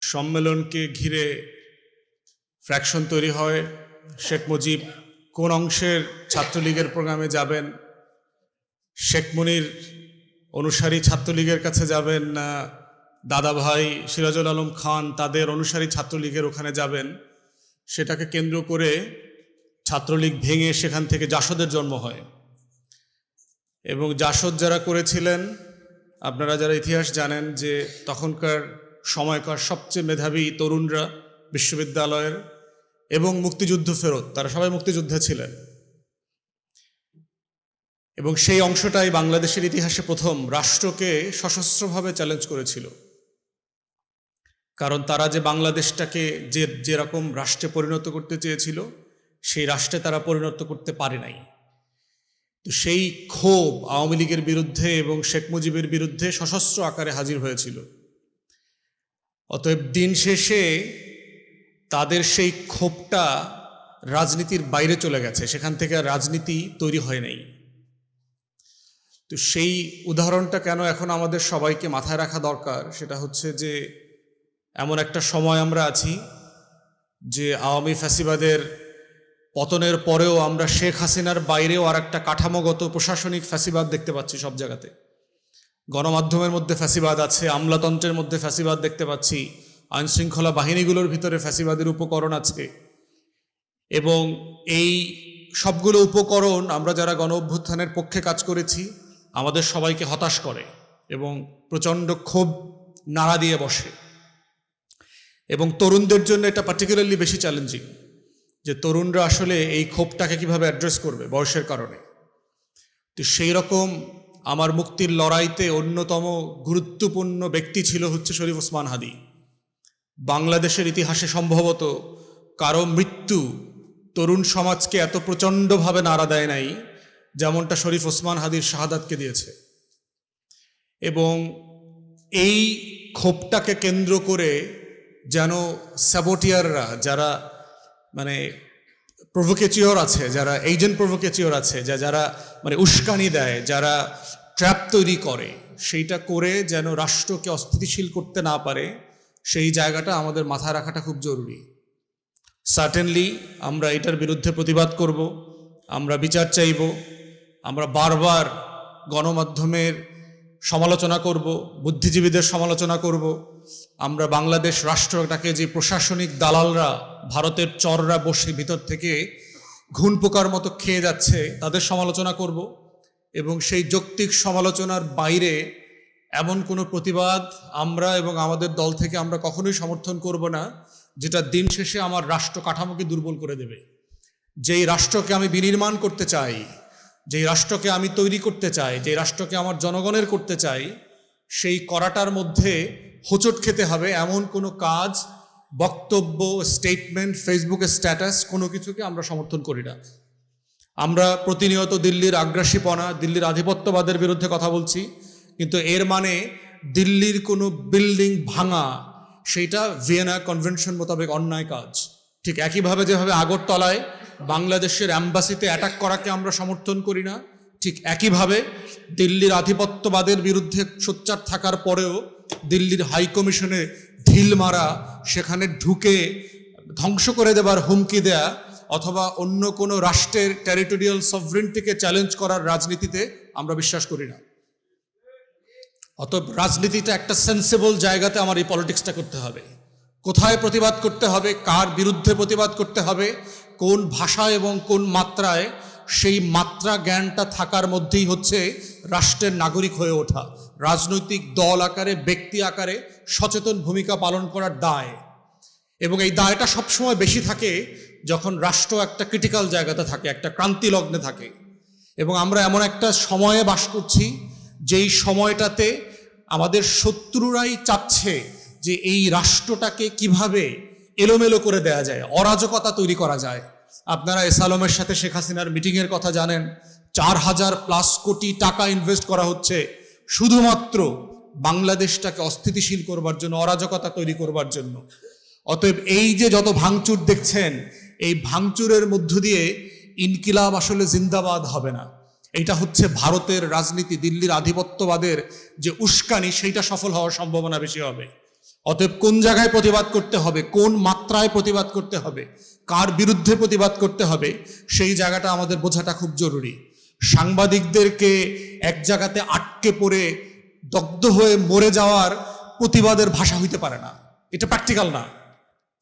সম্মেলনকে ঘিরে ফ্র্যাকশন তৈরি হয়। শেখ মুজিব কোন অংশের ছাত্রলীগের প্রোগ্রামে যাবেন? শেখ মুনির অনুসারী ছাত্রলীগের কাছে যাবেন না দাদা ভাই সিরাজুল আলম খান তাদের অনুসারী ছাত্রলীগের ওখানে যাবেন? সেটাকে কেন্দ্র করে ছাত্রলীগ ভেঙে সেখান থেকে জাসদের জন্ম হয়। এবং জাসদ যারা করেছিলেন, আপনারা যারা ইতিহাস জানেন যে তখনকার সময়কার সবচেয়ে মেধাবী তরুণরা বিশ্ববিদ্যালয়ের এবং মুক্তিযুদ্ধ ফেরত, তারা সবাই মুক্তিযুদ্ধে ছিলেন। এবং সেই অংশটাই বাংলাদেশের ইতিহাসে প্রথম রাষ্ট্রকে সশস্ত্রভাবে চ্যালেঞ্জ করেছিল। কারণ তারা যে বাংলাদেশটাকে যে যেরকম রাষ্ট্রে পরিণত করতে চেয়েছিল, সেই রাষ্ট্রে তারা পরিণত করতে পারে নাই। তো সেই ক্ষোভ আওয়ামী লীগের বিরুদ্ধে এবং শেখ মুজিবের বিরুদ্ধে সশস্ত্র আকারে হাজির হয়েছিল। অতএব দিন শেষে তাদের সেই ক্ষোভটা রাজনীতির বাইরে চলে গেছে। সেখান থেকে রাজনীতি তৈরি হয় নাই। তো সেই উদাহরণটা কেন এখন আমাদের সবাইকে মাথায় রাখা দরকার? সেটা হচ্ছে যে, এমন একটা সময় আমরা আছি যে আওয়ামী ফ্যাসিবাদের পতনের পরেও আমরা শেখ হাসিনার বাইরেও আর একটা কাঠামোগত প্রশাসনিক ফ্যাসিবাদ দেখতে পাচ্ছি সব জায়গাতে। গণমাধ্যমের মধ্যে ফ্যাসিবাদ আছে, আমলাতন্ত্রের মধ্যে ফ্যাসিবাদ দেখতে পাচ্ছি, আইনশৃঙ্খলা বাহিনীগুলোর ভিতরে ফ্যাসিবাদের উপকরণ আছে। এবং এই সবগুলো উপকরণ আমরা যারা গণ অভ্যুত্থানের পক্ষে কাজ করেছি, আমাদের সবাইকে হতাশ করে এবং প্রচণ্ড ক্ষোভ নাড়া দিয়ে বসে। এবং তরুণদের জন্য এটা পার্টিকুলারলি বেশি চ্যালেঞ্জিং যে তরুণরা আসলে এই ক্ষোভটাকে কীভাবে অ্যাড্রেস করবে বয়সের কারণে। তো সেই রকম আমার মুক্তির লড়াইতে অন্যতম গুরুত্বপূর্ণ ব্যক্তি ছিল হচ্ছে শরীফ ওসমান হাদি। বাংলাদেশের ইতিহাসে সম্ভবত কারও মৃত্যু তরুণ সমাজকে এত প্রচণ্ডভাবে নাড়া দেয় নাই যেমনটা শরীফ ওসমান হাদির শাহাদাতকে দিয়েছে। এবং এই ক্ষোভটাকে কেন্দ্র করে যেন স্যাবোটিয়াররা যারা মানে প্রভোকেচিওর আছে, যারা এজেন্ট প্রভোকেচিওর আছে, যা যারা মানে উস্কানি দেয়, যারা ট্র্যাপ তৈরি করে, সেইটা করে যেন রাষ্ট্রকে অস্থিতিশীল করতে না পারে, সেই জায়গাটা আমাদের মাথায় রাখাটা খুব জরুরি। সার্টেনলি আমরা এটার বিরুদ্ধে প্রতিবাদ করব, আমরা বিচার চাইব, আমরা বারবার গণমাধ্যমের সমালোচনা করব, বুদ্ধিজীবীদের সমালোচনা করব আমরা বাংলাদেশ রাষ্ট্রটাকে যে প্রশাসনিক দালালরা, ভারতের চররা বসে ভিতর থেকে ঘুণ পোকার মতো খেয়ে যাচ্ছে, তাদের সমালোচনা করব এবং সেই যৌক্তিক সমালোচনার বাইরে এমন কোনো প্রতিবাদ আমরা এবং আমাদের দল থেকে আমরা কখনোই সমর্থন করব না, যেটা দিন শেষে আমার রাষ্ট্র কাঠামোকে দুর্বল করে দেবে। যেই রাষ্ট্রকে আমি বিনির্মাণ করতে চাই, যেই রাষ্ট্রকে আমি তৈরি করতে চাই যে রাষ্ট্রকে আমার জনগণের করতে চাই, সেই করাটার মধ্যে হোঁচট খেতে হবে। এমন কোনো কাজ, বক্তব্য স্টেটমেন্ট ফেসবুকে স্ট্যাটাস কোনো কিছুকে আমরা সমর্থন করি না। আমরা প্রতিনিয়ত দিল্লির আগ্রাসীপনা, দিল্লির আধিপত্যবাদের বিরুদ্ধে কথা বলছি, কিন্তু এর মানে দিল্লির কোনো বিল্ডিং ভাঙা সেইটা ভিয়েনা কনভেনশন মোতাবেক অন্যায় কাজ। ঠিক একইভাবে যেভাবে আগরতলায় বাংলাদেশের অ্যাম্বাসিতে অ্যাটাক করাকে আমরা সমর্থন করি না, ঠিক একইভাবে দিল্লির আধিপত্যবাদের বিরুদ্ধে সোচ্চার থাকার পরেও দিল্লির হাই কমিশনে ঢিল মারা, সেখানে ঢুকে ধ্বংস করে দেবার হুমকি দেয়া, অথবা অন্য কোনো রাষ্ট্রের টেরিটোরিয়াল সভরেন্টিকে চ্যালেঞ্জ করার রাজনীতিতে আমরা বিশ্বাস করি না। অতএব রাজনীতিটা একটা সেন্সেবল জায়গাতে আমার এই পলিটিক্সটা করতে হবে। কোথায় প্রতিবাদ করতে হবে, কার বিরুদ্ধে প্রতিবাদ করতে হবে, কোন ভাষা এবং কোন মাত্রায় সেই মাত্রা জ্ঞানটা থাকার মধ্যেই হচ্ছে রাষ্ট্রের নাগরিক হয়ে ওঠা। রাজনৈতিক দল আকারে, ব্যক্তি আকারে সচেতন ভূমিকা পালন করার দায়। এবং এই দায়টা সবসময় বেশি থাকে যখন রাষ্ট্র একটা ক্রিটিক্যাল জায়গাতে থাকে, একটা ক্রান্তি লগ্নে থাকে। এবং আমরা এমন একটা সময়ে বাস করছি, যেই সময়টাতে আমাদের শত্রুরাই চাচ্ছে যে এই রাষ্ট্রটাকে কীভাবে এলোমেলো করে দেয়া যায়, অরাজকতা তৈরি করা যায়। আপনারা এসালমের সাথে শেখ হাসিনার মিটিংয়ের কথা জানেন, চার হাজার প্লাস কোটি টাকা ইনভেস্ট করা হচ্ছে শুধুমাত্র বাংলাদেশটাকে অস্থিতিশীল করবার জন্য, অরাজকতা তৈরি করবার জন্য। অতএব এই যে যত ভাঙচুর দেখছেন, এই ভাঙচুরের মধ্য দিয়ে ইনকিলাব আসলে জিন্দাবাদ হবে না। এটা হচ্ছে ভারতের রাজনীতি, দিল্লির আধিপত্যবাদের যে উস্কানি, সেইটা সফল হওয়ার সম্ভাবনা বেশি হবে। অতএব কোন জায়গায় প্রতিবাদ করতে হবে, কোন মাত্রায় প্রতিবাদ করতে হবে, কার বিরুদ্ধে প্রতিবাদ করতে হবে, সেই জায়গাটা আমাদের বোঝাটা খুব জরুরি। সাংবাদিকদেরকে এক জায়গাতে আটকে পড়ে দগ্ধ হয়ে মরে যাওয়ার প্রতিবাদের ভাষা হইতে পারে না। এটা প্র্যাকটিক্যাল না।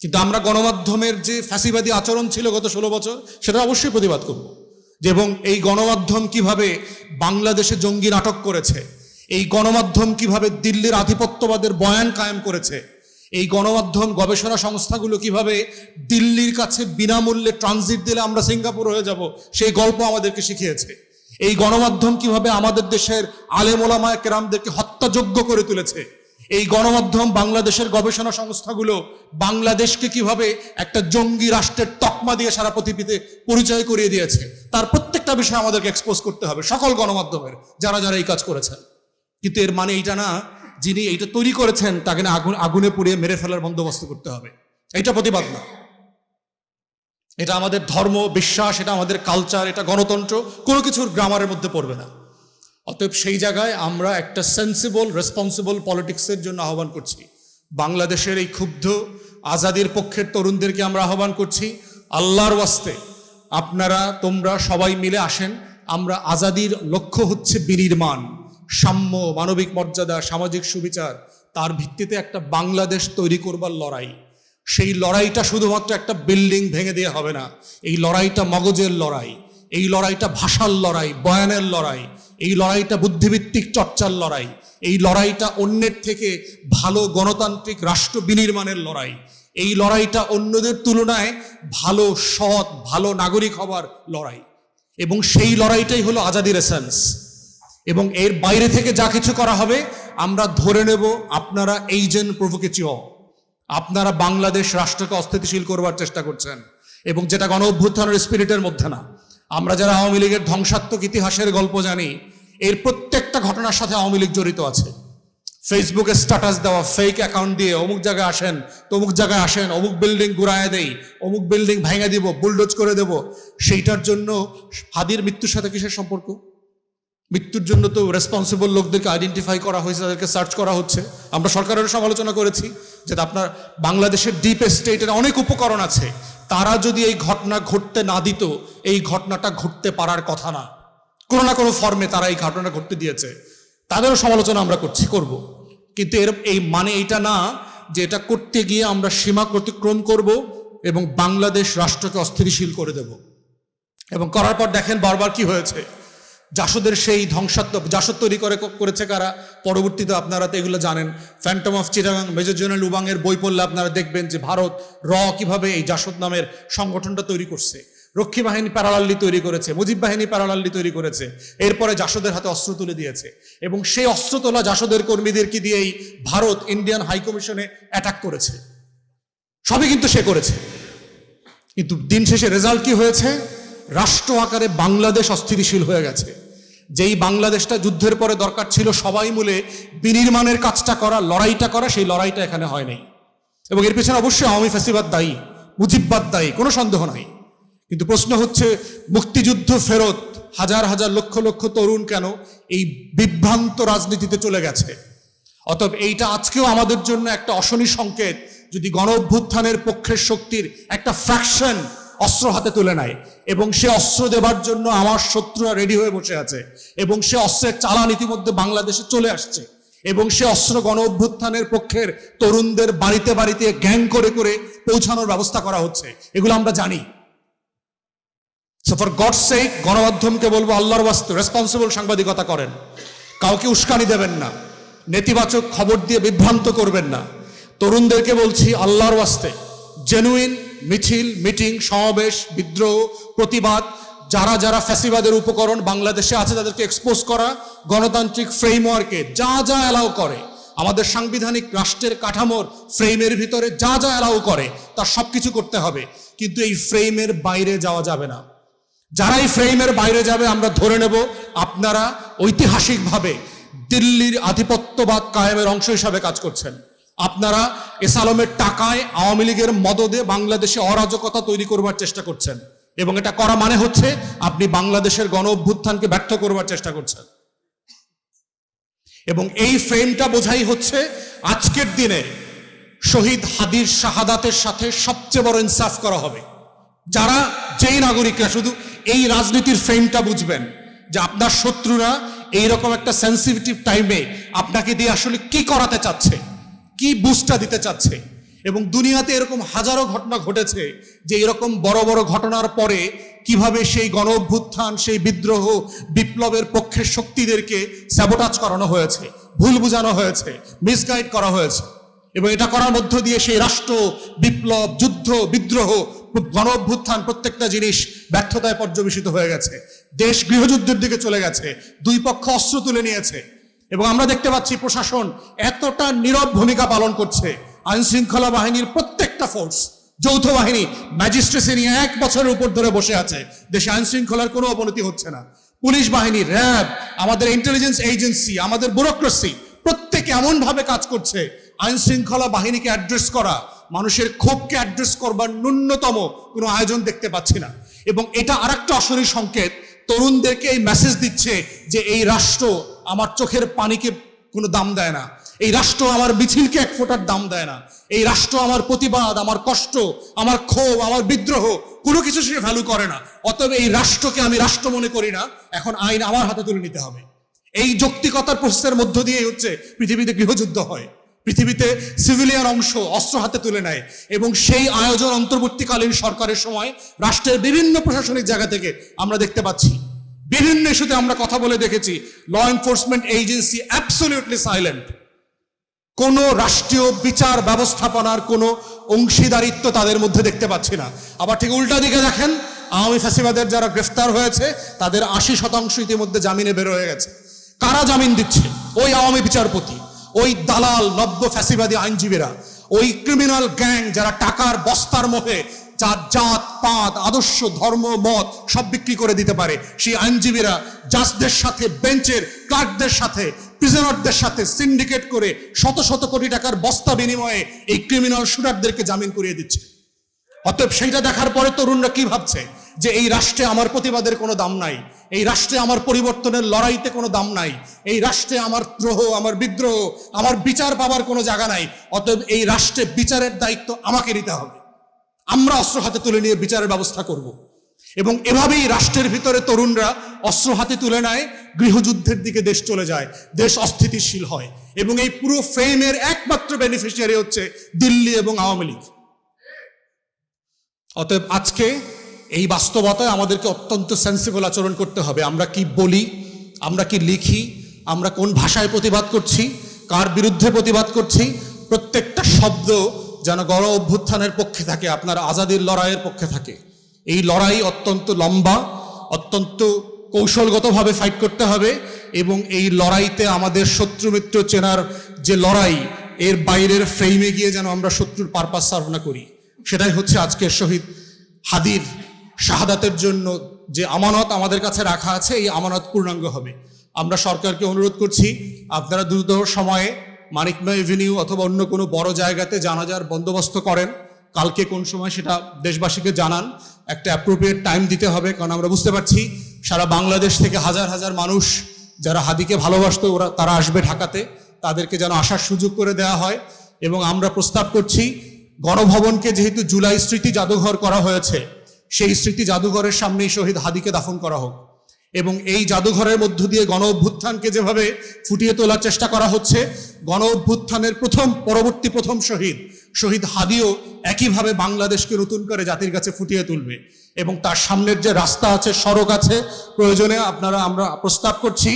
কিন্তু আমরা গণমাধ্যমের যে ফ্যাসিবাদী আচরণ ছিল গত ষোলো বছর সেটা অবশ্যই প্রতিবাদ করব। যে এবং এই গণমাধ্যম কীভাবে বাংলাদেশে জঙ্গি নাটক করেছে, এই গণমাধ্যম কীভাবে দিল্লির আধিপত্যবাদের বয়ান কায়েম করেছে, এই গণমাধ্যম গবেষণা সংস্থাগুলো কীভাবে দিল্লির কাছে বিনামূল্যে ট্রানজিট দিলে আমরা সিঙ্গাপুর হয়ে যাব, সেই গল্প আমাদেরকে শিখিয়েছে। এই গণমাধ্যম কীভাবে আমাদের দেশের আলেমোলামায় কেরামদেরকে হত্যাযোগ্য করে তুলেছে? এই গণমাধ্যম বাংলাদেশের গবেষণা সংস্থাগুলো বাংলাদেশকে কীভাবে একটা জঙ্গি রাষ্ট্রের তকমা দিয়ে সারা পৃথিবীতে পরিচয় করিয়ে দিয়েছে, তার প্রত্যেকটা বিষয় আমাদেরকে এক্সপোজ করতে হবে, সকল গণমাধ্যমের, যারা যারা এই কাজ করেছেন। কিন্তু এর মানে এইটা না, যিনি এইটা তৈরি করেছেন, তাকে না আগুন, আগুনে পুড়িয়ে মেরে ফেলার বন্দোবস্ত করতে হবে। এইটা প্রতিবাদ না। এটা আমাদের ধর্ম, বিশ্বাস, এটা আমাদের কালচার এটা গণতন্ত্র, কোনো কিছুর গ্রামারের মধ্যে পড়বে না। অতএব সেই জায়গায় আমরা একটা সেন্সিবল রেসপন্সিবল পলিটিক্সের জন্য আহ্বান করছি। বাংলাদেশের এই ক্ষুব্ধ, আজাদির পক্ষের তরুণদেরকে আমরা আহ্বান করছি, আল্লাহর ওয়াস্তে আপনারা, তোমরা সবাই মিলে আসেন, আমরা আজাদির লক্ষ্য হচ্ছে বিনির্মাণ, সাম্য, মানবিক মর্যাদা, সামাজিক সুবিচার, তার ভিত্তিতে একটা বাংলাদেশ তৈরি করবার লড়াই। সেই লড়াইটা শুধুমাত্র একটা বিল্ডিং ভেঙে দিয়ে হবে না। এই লড়াইটা মগজের লড়াই, এই লড়াইটা ভাষার লড়াই, বয়ানের লড়াই, এই লড়াইটা বুদ্ধিভিত্তিক চর্চার লড়াই, এই লড়াইটা অন্যের থেকে ভালো গণতান্ত্রিক রাষ্ট্র বিনির্মাণের লড়াই, এই লড়াইটা অন্যদের তুলনায় ভালো, সৎ, ভালো নাগরিক হবার লড়াই। এবং সেই লড়াইটাই হলো আজাদির এসেন্স এবং এর বাইরে থেকে যা কিছু করা হবে, আমরা ধরে নেব আপনারা এইজেন প্রভোকেচিও আপনারা বাংলাদেশ রাষ্ট্রকে অস্থিতিশীল করবার চেষ্টা করছেন এবং যেটা গণ অভ্যুত্থানের স্পিরিটের মধ্যে না। আমরা যারা আওয়ামী লীগের ধ্বংসাত্মক ইতিহাসের গল্প জানি, এর প্রত্যেকটা ঘটনার সাথে আওয়ামী লীগ জড়িত আছে। ফেসবুকে স্ট্যাটাস দেওয়া ফেক অ্যাকাউন্ট দিয়ে অমুক জায়গায় আসেন, তমুক জায়গায় আসেন, অমুক বিল্ডিং ঘুরায় দেই, অমুক বিল্ডিং ভেঙে দিব বুলডোজ করে দেব, সেইটার জন্য হাদির মৃত্যুর সাথে কিসের সম্পর্ক? মৃত্যুর জন্য তো রেসপন্সিবল লোকদেরকে আইডেন্টিফাই করা হয়েছে, তাদেরকে সার্চ করা হচ্ছে। আমরা সরকারের সমালোচনা করেছি যে আপনার বাংলাদেশের ডিপ স্টেটের অনেক উপকরণ আছে। তারা যদি এই ঘটনা ঘটতে না দিত, এই ঘটনাটা ঘটতে পারার কথা না। কোনো না কোনো ফর্মে তারা এই ঘটনা ঘটতে দিয়েছে। তাদেরও সমালোচনা আমরা করছি, করব। কিন্তু এর, এই মানে এটা না যে এটা করতে গিয়ে আমরা সীমা অতিক্রম করব এবং বাংলাদেশ রাষ্ট্রকে অস্থিতিশীল করে দেব। এবং করার পর দেখেন বারবার কি হয়েছে। জাসদের সেই ধ্বংসাত্মক জাসদ তৈরি করে, করেছে কারা? পরবর্তীতে আপনারা তো এগুলো জানেন। Phantom of Chittagong major general উবাংয়ের বই পড়লে আপনারা দেখবেন যে ভারত র কীভাবে এই জাসদ নামের সংগঠনটা তৈরি করছে। রক্ষী বাহিনী প্যারালাল্লি তৈরি করেছে, মুজিব বাহিনী প্যারালাল্লি তৈরি করেছে, এরপরে জাসদের হাতে অস্ত্র তুলে দিয়েছে। এবং সেই অস্ত্র তোলা জাসদের কর্মীদেরকে দিয়েই ভারত ইন্ডিয়ান হাই কমিশনে অ্যাটাক করেছে। সবই কিন্তু সে করেছে। কিন্তু দিন শেষে রেজাল্ট কি হয়েছে? রাষ্ট্র আকারে বাংলাদেশ অস্থিতিশীল হয়ে গেছে। যেই বাংলাদেশটা যুদ্ধের পরে দরকার ছিল সবাই মিলে বিনির্মাণের কাজটা করা, লড়াইটা করা, সেই লড়াইটা এখানে হয় নাই। এবং এর পেছনে অবশ্যই আওয়ামী ফ্যাসিবাদ দায়ী, মুজিববাদ দায়ী, কোনো সন্দেহ নাই। কিন্তু প্রশ্ন হচ্ছে, মুক্তিযুদ্ধ ফেরত হাজার হাজার লক্ষ লক্ষ তরুণ কেন এই বিভ্রান্ত রাজনীতিতে চলে গেছে? অতএব এইটা আজকেও আমাদের জন্য একটা অশনি সংকেত, যদি গণ অভ্যুত্থানের পক্ষের শক্তির একটা ফ্র্যাকশন অস্ত্র হাতে তুলে নেয় এবং সে অস্ত্র দেবার জন্য আমার শত্রুরা রেডি হয়ে বসে আছে এবং সে অস্ত্রের চালান ইতিমধ্যে বাংলাদেশে চলে আসছে এবং সে অস্ত্র গণ অভ্যুত্থানের পক্ষের তরুণদের বাড়িতে বাড়িতে গ্যাং করে করে পৌঁছানোর ব্যবস্থা করা হচ্ছে। এগুলো আমরা জানি। ফর গড সেক গণমাধ্যমকে বলব, আল্লাহর বাস্তে রেসপন্সিবল সাংবাদিকতা করেন। কাউকে উস্কানি দেবেন না। নেতিবাচক খবর দিয়ে বিভ্রান্ত করবেন না। তরুণদেরকে বলছি, আল্লাহর ওয়াস্তে জেনুইন মিছিল, মিটিং, সমাবেশ, বিদ্রোহ, প্রতিবাদ, যারা যারা ফ্যাসিবাদের উপকরণ বাংলাদেশে আছে তাদেরকে এক্সপোজ করা, গণতান্ত্রিক ফ্রেমওয়ার্কে যা যা অ্যালাউ করে, আমাদের সাংবিধানিক রাষ্ট্রের কাঠামোর ফ্রেমের ভিতরে যা যা অ্যালাউ করে তার সব কিছু করতে হবে। কিন্তু এই ফ্রেমের বাইরে যাওয়া যাবে না। যারা এই ফ্রেমের বাইরে যাবে, আমরা ধরে নেব আপনারা ঐতিহাসিকভাবে দিল্লির আধিপত্যবাদ কায়েমের অংশ হিসাবে কাজ করছেন। আপনারা এসালমের টাকায় আওয়ামী লীগের মদদে বাংলাদেশে অরাজকতা তৈরি করবার চেষ্টা করছেন। এবং এটা করা মানে হচ্ছে আপনি বাংলাদেশের গণ অভ্যুত্থানকে ব্যর্থ করবার চেষ্টা করছেন। এবং এই ফ্রেমটা বোঝাই হচ্ছে আজকের দিনে শহীদ হাদির শাহাদাতের সাথে সবচেয়ে বড় ইনসাফ করা হবে। যারা যেই নাগরিকরা শুধু এই রাজনীতির ফ্রেমটা বুঝবেন যে আপনার শত্রুরা এইরকম একটা সেন্সিটিভ টাইমে আপনাকে দিয়ে আসলে কি করাতে চাচ্ছে। কি বুস্টটা দিতে চাচ্ছে? এবং দুনিয়াতে এরকম হাজারো ঘটনা ঘটেছে যে এরকম বড় বড় ঘটনার পরে কীভাবে সেই গণ অভ্যুত্থান সেই বিদ্রোহ, বিপ্লবের পক্ষের শক্তিদেরকে স্যাবোটাজ করানো হয়েছে, ভুল বুঝানো হয়েছে মিসগাইড করা হয়েছে। এবং এটা করার মধ্য দিয়ে সেই রাষ্ট্র, বিপ্লব, যুদ্ধ, বিদ্রোহ গণ অভ্যুত্থান প্রত্যেকটা জিনিস ব্যর্থতায় পর্যবেসিত হয়ে গেছে। দেশ গৃহযুদ্ধের দিকে চলে গেছে। দুই পক্ষ অস্ত্র তুলে নিয়েছে। এবং আমরা দেখতে পাচ্ছি প্রশাসন এতটা নীরব ভূমিকা পালন করছে। আইন শৃঙ্খলা বাহিনীর প্রত্যেকটা ফোর্স যৌথ বাহিনী ম্যাজিস্ট্রেসি নিয়ে এক বছরের উপর ধরে বসে আছে। দেশে আইন শৃঙ্খলার কোনো অবনতি হচ্ছে না। পুলিশ বাহিনী, র্যাব, আমাদের ইন্টেলিজেন্স এজেন্সি আমাদের ব্যুরোক্রেসি প্রত্যেকে এমন ভাবে কাজ করছে আইন শৃঙ্খলা বাহিনীকে অ্যাড্রেস করা, মানুষের ক্ষোভকে অ্যাড্রেস করবার ন্যূনতম কোনো আয়োজন দেখতে পাচ্ছি না। এবং এটা আরেকটা অশরী সংকেত, তরুণদেরকে এই মেসেজ দিচ্ছে যে এই রাষ্ট্র আমার চোখের পানিকে কোনো দাম দেয় না। এই রাষ্ট্র আমার মিছিলকে এক ফোঁটার দাম দেয় না। এই রাষ্ট্র আমার প্রতিবাদ, আমার কষ্ট, আমার ক্ষোভ, আমার বিদ্রোহ, কোনো কিছু সে ভ্যালু করে না। অতএব এই রাষ্ট্রকে আমি রাষ্ট্র মনে করি না। এখন আইন আমার হাতে তুলে নিতে হবে। এই যৌক্তিকতার প্রসেসের মধ্য দিয়ে হচ্ছে পৃথিবীতে গৃহযুদ্ধ হয়। পৃথিবীতে সিভিলিয়ান অংশ অস্ত্র হাতে তুলে নেয় এবং সেই আয়োজন অন্তর্বর্তীকালীন সরকারের সময় রাষ্ট্রের বিভিন্ন প্রশাসনিক জায়গা থেকে আমরা দেখতে পাচ্ছি। বিভিন্ন ইস্যুতে আমরা কথা বলে দেখেছি law enforcement agency absolutely silent কোনো রাষ্ট্রীয় বিচার ব্যবস্থাপনার কোনো অংশীদারিত্ব তাদের মধ্যে দেখতে পাচ্ছি না। আবার ঠিক উল্টা দিকে দেখেন, আওয়ামী ফ্যাসিবাদের যারা গ্রেফতার হয়েছে, তাদের আশি শতাংশ ইতিমধ্যে জামিনে বের হয়ে গেছে। কারা জামিন দিচ্ছে? ওই আওয়ামী বিচারপতি, ওই দালাল, নব্য ফ্যাসিবাদী আইনজীবীরা, ওই ক্রিমিনাল গ্যাং যারা টাকার বস্তার মোহে যার জাত, পাত, আদর্শ, ধর্ম, মত সব বিক্রি করে দিতে পারে। সেই আইনজীবীরা জাজদের সাথে, বেঞ্চের ক্লার্কদের সাথে, প্রিজনারদের সাথে সিন্ডিকেট করে শত শত কোটি টাকার বস্তা বিনিময়ে এই ক্রিমিনাল শুটারদেরকে জামিন করিয়ে দিচ্ছে। অতএব সেইটা দেখার পরে তরুণরা কি ভাবছে? যে এই রাষ্ট্রে আমার প্রতিবাদের কোনো দাম নাই। এই রাষ্ট্রে আমার পরিবর্তনের লড়াইতে কোনো দাম নাই। এই রাষ্ট্রে আমার দ্রোহ, আমার বিদ্রোহ, আমার বিচার পাবার কোনো জায়গা নাই। অতএব এই রাষ্ট্রে বিচারের দায়িত্ব আমাকে নিতে হবে। আমরা অস্ত্র হাতে তুলে নিয়ে বিচারের ব্যবস্থা করব। এবং এভাবেই রাষ্ট্রের ভিতরে তরুণরা অস্ত্র হাতে তুলে নেয়, গৃহযুদ্ধের দিকে দেশ চলে যায়, দেশ অস্থিতিশীল হয়। এবং এই পুরো ফ্রেমের একমাত্র বেনিফিশিয়ারি হচ্ছে দিল্লি এবং আওয়ামী লীগ। অতএব আজকে এই বাস্তবতায় আমাদেরকে অত্যন্ত সেন্সিবল আচরণ করতে হবে। আমরা কি বলি? আমরা কি লিখি? আমরা কোন ভাষায় প্রতিবাদ করছি? কার বিরুদ্ধে প্রতিবাদ করছি? প্রত্যেকটা শব্দ যেন গণ অভ্যুত্থানের পক্ষে থাকে, আপনার আজাদির লড়াইয়ের পক্ষে থাকে। এই লড়াই অত্যন্ত লম্বা, অত্যন্ত কৌশলগতভাবে ফাইট করতে হবে এবং এই লড়াইতে আমাদের শত্রু মিত্র চেনার যে লড়াই, এর বাইরের ফ্রেমে গিয়ে যেন আমরা শত্রুর পারপাস সার্ভ করি। সেটাই হচ্ছে আজকের শহীদ হাদির শাহাদাতের জন্য যে আমানত আমাদের কাছে রাখা আছে, এই আমানত পূর্ণাঙ্গ হবে। আমরা সরকারকে অনুরোধ করছি, আপনারা দ্রুত সময়ে মানিকমা এভিনিউ অথবা অন্য কোনো বড় জায়গাতে জানাজার বন্দোবস্ত করেন। কালকে কোন সময় সেটা দেশবাসীকে জানান। একটা অ্যাপ্রোপ্রিয়েট টাইম দিতে হবে, কারণ আমরা বুঝতে পারছি সারা বাংলাদেশ থেকে হাজার হাজার মানুষ যারা হাদিকে ভালোবাসতো, ওরা তারা আসবে ঢাকাতে। তাদেরকে যেন আসার সুযোগ করে দেওয়া হয়। এবং আমরা প্রস্তাব করছি, গণভবনকে যেহেতু জুলাই স্মৃতি জাদুঘর করা হয়েছে, সেই স্মৃতি জাদুঘরের সামনেই শহীদ হাদিকে দাফন করা হোক। এবং এই জাদুঘরের মধ্য দিয়ে গণ অভ্যুত্থানকে যেভাবে ফুটিয়ে তোলার চেষ্টা করা হচ্ছে গণ অভ্যুত্থানের প্রথম, পরবর্তী প্রথম শহীদ শহীদ হাদিও একইভাবে বাংলাদেশকে নতুন করে জাতির কাছে ফুটিয়ে তুলবে। এবং তার সামনের যে রাস্তা আছে, সড়ক আছে, প্রয়োজনে আপনারা, আমরা প্রস্তাব করছি,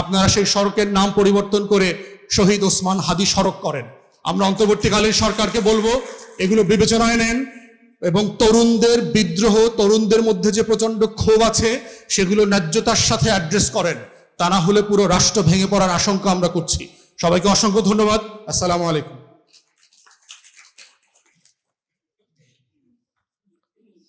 আপনারা সেই সড়কের নাম পরিবর্তন করে শহীদ ওসমান হাদি সড়ক করেন। আমরা অন্তর্বর্তীকালীন সরকারকে বলব, এগুলো বিবেচনায় নেন এবং তরুণদের বিদ্রোহ, তরুণদের মধ্যে যে প্রচণ্ড ক্ষোভ আছে, সেগুলো ন্যায্যতার সাথে অ্যাড্রেস করেন। তা না হলে পুরো রাষ্ট্র ভেঙে পড়ার আশঙ্কা আমরা করছি। সবাইকে অসংখ্য ধন্যবাদ। আসসালামু আলাইকুম।